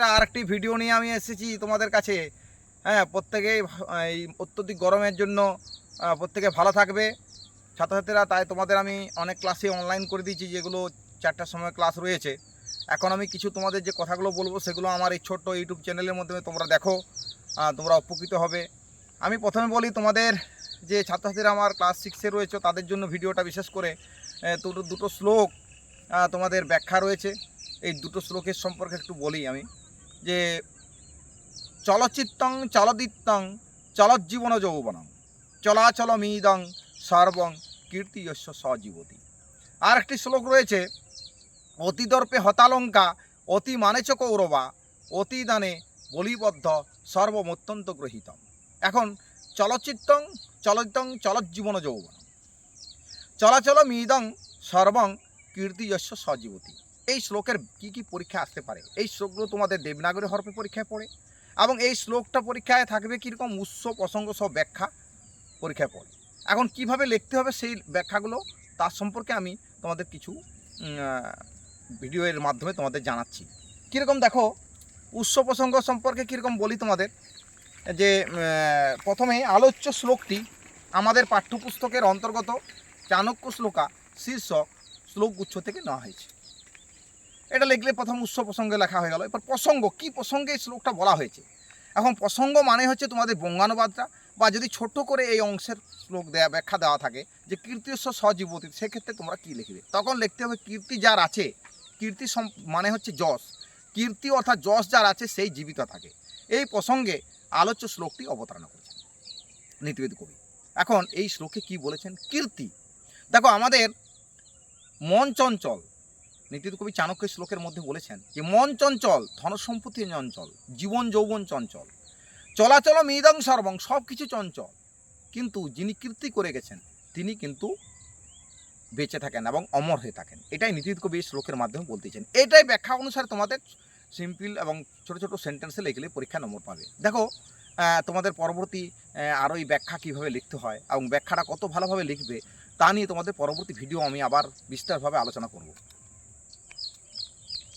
একটা আরেকটি ভিডিও নিয়ে আমি এসেছি তোমাদের কাছে। হ্যাঁ প্রত্যেকেই এই অত্যধিক গরমের জন্য প্রত্যেকে ভালো থাকবে। ছাত্রছাত্রীরা, তাই তোমাদের আমি অনেক ক্লাসে অনলাইন করে দিয়েছি, যেগুলো চারটার সময় ক্লাস রয়েছে। এখন আমি কিছু তোমাদের যে কথাগুলো বলব, সেগুলো আমার এই ছোট্ট ইউটিউব চ্যানেলের মাধ্যমে তোমরা দেখো তোমরা উপকৃত হবে। আমি প্রথমে বলি, তোমাদের যে ছাত্রছাত্রীরা আমার ক্লাস সিক্সে রয়েছে, তাদের জন্য ভিডিওটা বিশেষ করে দুটো দুটো শ্লোক তোমাদের ব্যাখ্যা রয়েছে। এই দুটো শ্লোকের সম্পর্কে একটু বলি আমি। যে চলচিত্তং, চলদিত্তং, চলজ্জীবন যৌবনং চলাচল মিদং সর্বং কীর্তিয়স্য সজীবতী। আর একটি শ্লোক রয়েছে, অতিদর্পে হতালঙ্কা, অতি মানেচ কৌরবা, অতি দানে বলিবদ্ধ সর্বমত্যন্ত গ্রহীতম। এখন চলচিত্তং চলচিত্তং চলজ্জীবন যৌবন চলাচল মিদং সর্বং কীর্তিযস্য সজীবতী। এই শ্লোকের কি কি পরীক্ষা আসতে পারে? এই শ্লোকগুলো তোমাদের দেবনাগরী হরফে পরীক্ষায় পড়ে। এবং এই শ্লোকটা পরীক্ষায় থাকবে কীরকম উৎস প্রসঙ্গ সব ব্যাখ্যা পরীক্ষায় পড়ে। এখন কীভাবে লিখতে হবে সেই ব্যাখ্যাগুলো তার সম্পর্কে আমি তোমাদের কিছু ভিডিওর মাধ্যমে তোমাদের জানাচ্ছি। কীরকম দেখো উৎস প্রসঙ্গ সম্পর্কে কীরকম বলি তোমাদের? যে প্রথমে আলোচ্য শ্লোকটি আমাদের পাঠ্যপুস্তকের অন্তর্গত চাণক্য শ্লোকা শীর্ষক শ্লোকগুচ্ছ থেকে নেওয়া হয়েছে। এটা লিখলে প্রথম উৎস প্রসঙ্গে লেখা হয়ে গেল। এরপর প্রসঙ্গ, কি প্রসঙ্গে এই শ্লোকটা বলা হয়েছে? এখন প্রসঙ্গ মানে হচ্ছে তোমাদের বঙ্গানুবাদটা বা যদি ছোট করে এই অংশের শ্লোক দেয়া, ব্যাখ্যা দেওয়া থাকে যে কীর্তিস্ব সজীবতী, সেক্ষেত্রে তোমরা কী লিখবে? তখন লিখতে হবে কীর্তি যার আছে, কীর্তি মানে হচ্ছে যশ। কীর্তি অর্থাৎ যশ যার আছে, সেই জীবিত থাকে। এই প্রসঙ্গে আলোচ্য শ্লোকটি অবতারণা করেছেন নীতিবেদ কবি। এখন এই শ্লোকে কি বলেছেন? কীর্তি। দেখো, আমাদের মন চঞ্চল নীতিদ কবি চাণক্য শ্লোকের মধ্যে বলেছেন যে, মন চঞ্চল ধনসম্পত্তি চঞ্চল, জীবন যৌবন চঞ্চল চলাচল মিদং সর্বং সব কিছু চঞ্চল। কিন্তু যিনি কীর্তি করে গেছেন, তিনি কিন্তু বেঁচে থাকেন এবং অমর হয়ে থাকেন। এটাই নীতিদ কবি এই শ্লোকের মাধ্যমে বলতেছেন এটাই ব্যাখ্যা অনুসারে তোমাদের সিম্পল এবং ছোট ছোট সেন্টেন্সে লিখলে পরীক্ষা নম্বর পাবে। দেখো তোমাদের পরবর্তী আরও এই ব্যাখ্যা কীভাবে লিখতে হয় এবং ব্যাখ্যাটা কত ভালোভাবে লিখবে, তা নিয়ে তোমাদের পরবর্তী ভিডিও আমি আবার বিস্তারভাবে আলোচনা করব।